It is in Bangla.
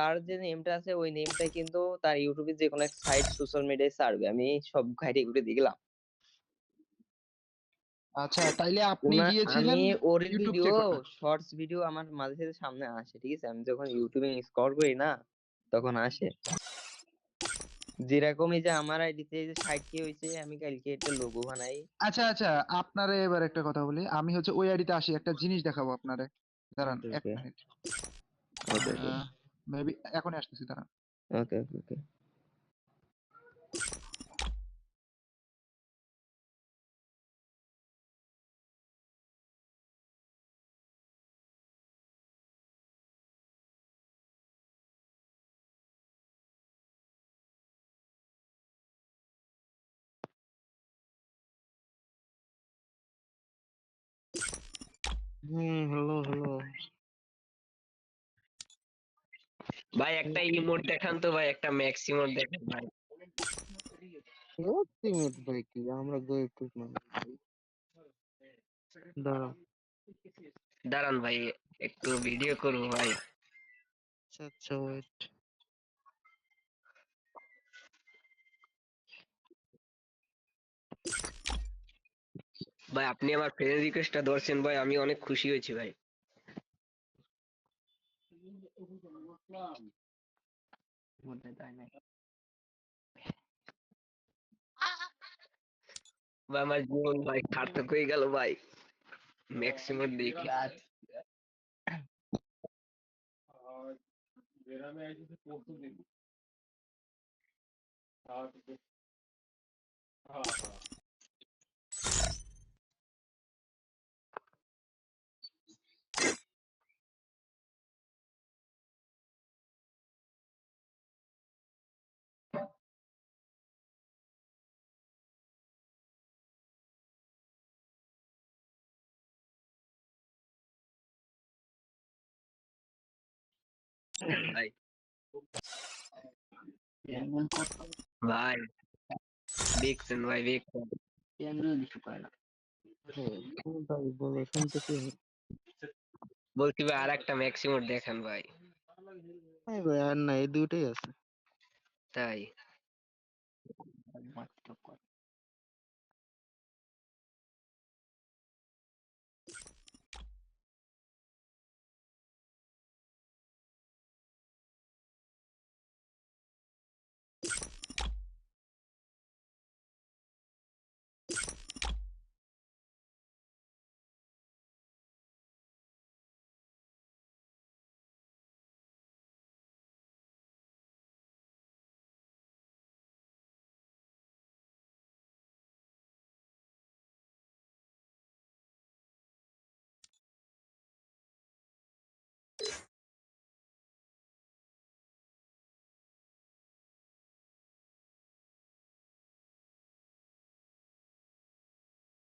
তার যে নেমটা আছে ওই নেমটাই কিন্তু তার ইউটিউবে যে কোনো একটা সাইট সোশ্যাল মিডিয়ায় ছাড়বে আমি সব ঘাইটে ঘুরে দেখলাম। আচ্ছা তাইলে আপনি গিয়েছিলেন আমি ওর ভিডিও শর্টস ভিডিও আমার মাঝে সাঝে সামনে আসে ঠিক আছে? আমি যখন ইউটিউবে স্ক্রল করি না তখন আসে। যেরকম এই যে আমার আইডিতে যে ষাট কে হয়েছে আমি কালকে একটা লোগো বানাই। আচ্ছা আচ্ছা আপনারে এবার একটা কথা বলি। আমি হচ্ছে ওই আইডিতে আসি একটা জিনিস দেখাবো আপনারে। দাঁড়ান এক মিনিট মেবি এখনই আসতেছি দাঁড়ান। ওকে ওকে ওকে। হুম হ্যালো হ্যালো ভাই একটা ইমোট দেখান তো ভাই একটা ম্যাক্স ইমোট দেখান ভাই। মিনিট ভাই কি? আমরা গরিব টুক মানুষ ভাই। দাঁড়াও। দাঁড়ান ভাই একটু ভিডিও করব ভাই। আচ্ছা আচ্ছা ওয়েট ভাই আপনি আমার ফ্রেন্ড রিকোয়েস্টটা ধরছেন ভাই আমি অনেক খুশি হয়েছি ভাই। ভাই আমার জীবন ভাই সার্থক হয়ে গেল ভাই ম্যাক্সিমাম দেখি ভাই ভাই দেখছেন ভাই দেখছেন ভাই বলো শুনতেছি বলছি ভাই আর একটা ম্যাক্সিমাম দেখান ভাই। ভাই আর না এই দুটোই আছে। তাই?